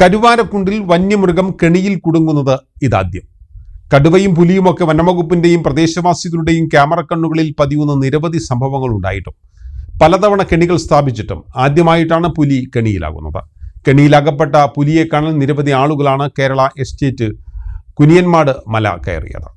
കരുവാരക്കുണ്ടിൽ വന്യമൃഗം കെണിയിൽ കുടുങ്ങുന്നത് ഇതാദ്യം. കടുവയും പുലിയുമൊക്കെ വനംവകുപ്പിന്റെയും പ്രദേശവാസികളുടെയും ക്യാമറ കണ്ണുകളിൽ പതിയുന്ന നിരവധി സംഭവങ്ങൾ ഉണ്ടായിട്ടും പലതവണ കെണികൾ സ്ഥാപിച്ചിട്ടും ആദ്യമായിട്ടാണ് പുലി കെണിയിലാകുന്നത്. കെണിയിലകപ്പെട്ട പുലിയെ കാണാൻ നിരവധി ആളുകളാണ് കേരള എസ്റ്റേറ്റ് കുനിയന്മാട് മല കയറിയത്.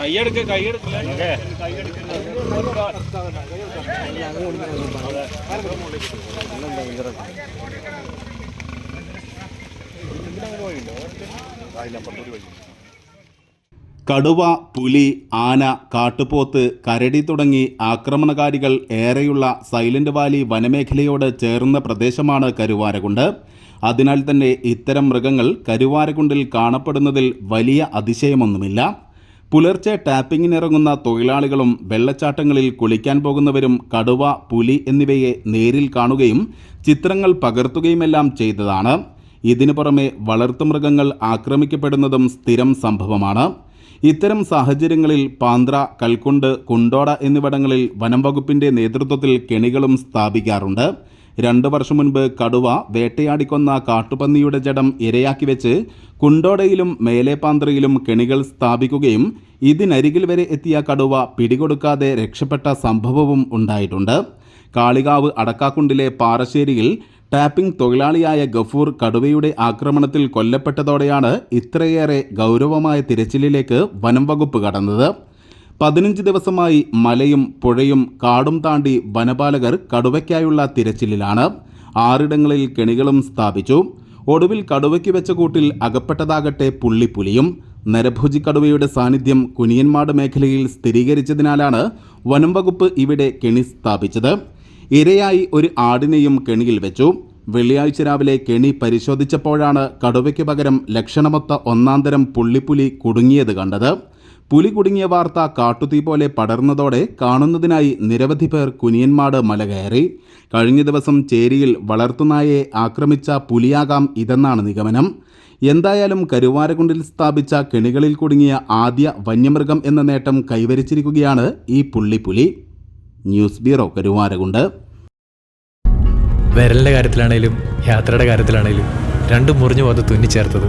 കൈയെടുക്ക് കൈയെടുക്കില്ല കടുവ പുലി ആന കാട്ടുപോത്ത് കരടി തുടങ്ങി ആക്രമണകാരികൾ ഏറെയുള്ള സൈലന്റ് വാലി വനമേഖലയോട് ചേർന്ന പ്രദേശമാണ് കരുവാരകുണ്ട്. അതിനാൽ തന്നെ ഇത്തരം മൃഗങ്ങൾ കരുവാരകുണ്ടിൽ കാണപ്പെടുന്നതിൽ വലിയ അതിശയമൊന്നുമില്ല. പുലർച്ചെ ടാപ്പിങ്ങിനിറങ്ങുന്ന തൊഴിലാളികളും വെള്ളച്ചാട്ടങ്ങളിൽ കുളിക്കാൻ പോകുന്നവരും കടുവ പുലി എന്നിവയെ നേരിൽ കാണുകയും ചിത്രങ്ങൾ പകർത്തുകയുമെല്ലാം ചെയ്തതാണ്. ഇതിനു പുറമെ വളർത്തുമൃഗങ്ങൾ ആക്രമിക്കപ്പെടുന്നതും സ്ഥിരം സംഭവമാണ്. ഇത്തരം സാഹചര്യങ്ങളിൽ പാന്ത്ര കൽക്കുണ്ട് കുണ്ടോട എന്നിവിടങ്ങളിൽ വനം വകുപ്പിന്റെ നേതൃത്വത്തിൽ കെണികളും സ്ഥാപിക്കാറുണ്ട്. രണ്ടു വർഷം മുൻപ് കടുവ വേട്ടയാടിക്കൊന്ന കാട്ടുപന്നിയുടെ ജഡം ഇരയാക്കി വെച്ച് കുണ്ടോടയിലും മേലേപ്പാന്ത്രയിലും കെണികൾ സ്ഥാപിക്കുകയും ഇതിനരികിൽ വരെ എത്തിയ കടുവ പിടികൊടുക്കാതെ രക്ഷപ്പെട്ട സംഭവവും ഉണ്ടായിട്ടുണ്ട്. കാളികാവ് അടക്കാക്കുണ്ടിലെ പാറശ്ശേരിയിൽ ടാപ്പിംഗ് തൊഴിലാളിയായ ഗഫൂർ കടുവയുടെ ആക്രമണത്തിൽ കൊല്ലപ്പെട്ടതോടെയാണ് ഇത്രയേറെ ഗൗരവമായ തിരച്ചിലിലേക്ക് വനംവകുപ്പ് കടന്നത്. പതിനഞ്ച് ദിവസമായി മലയും പുഴയും കാടും താണ്ടി വനപാലകർ കടുവയ്ക്കായുള്ള തിരച്ചിലിലാണ്. ആറിടങ്ങളിൽ കെണികളും സ്ഥാപിച്ചു. ഒടുവിൽ കടുവയ്ക്ക് വെച്ച കൂട്ടിൽ അകപ്പെട്ടതാകട്ടെ പുള്ളിപ്പുലിയും. നരഭോജി കടുവയുടെ സാന്നിധ്യം കുനിയന്മാട് മേഖലയിൽ സ്ഥിരീകരിച്ചതിനാലാണ് വനം വകുപ്പ് ഇവിടെ കെണി സ്ഥാപിച്ചത്. ഇരയായി ഒരു ആടിനെയും കെണിയിൽ വെച്ചു. വെള്ളിയാഴ്ച രാവിലെ കെണി പരിശോധിച്ചപ്പോഴാണ് കടുവയ്ക്ക് പകരം ലക്ഷണമൊത്ത ഒന്നാന്തരം പുള്ളിപ്പുലി കുടുങ്ങിയത് കണ്ടത്. പുലി കുടുങ്ങിയ വാർത്ത കാട്ടുതീ പോലെ പടർന്നതോടെ കാണുന്നതിനായി നിരവധി പേർ കുനിയന്മാട് മല കയറി കഴിഞ്ഞ ദിവസം ചേരിയിൽ വളർത്തുനായെ ആക്രമിച്ച പുലിയാകാം ഇതെന്നാണ് നിഗമനം. എന്തായാലും കരുവാരകുണ്ടിൽ സ്ഥാപിച്ച കെണികളിൽ കുടുങ്ങിയ ആദ്യ വന്യമൃഗം എന്ന നേട്ടം കൈവരിച്ചിരിക്കുകയാണ് ഈ പുള്ളിപ്പുലി. News bureau Karuvarakundu. വിരലിന്റെ കാര്യത്തിലാണെങ്കിലും യാത്രയുടെ കാര്യത്തിലാണെങ്കിലും രണ്ടും മുറിഞ്ഞു പോകുന്നത് തുന്നിച്ചേർത്തത്.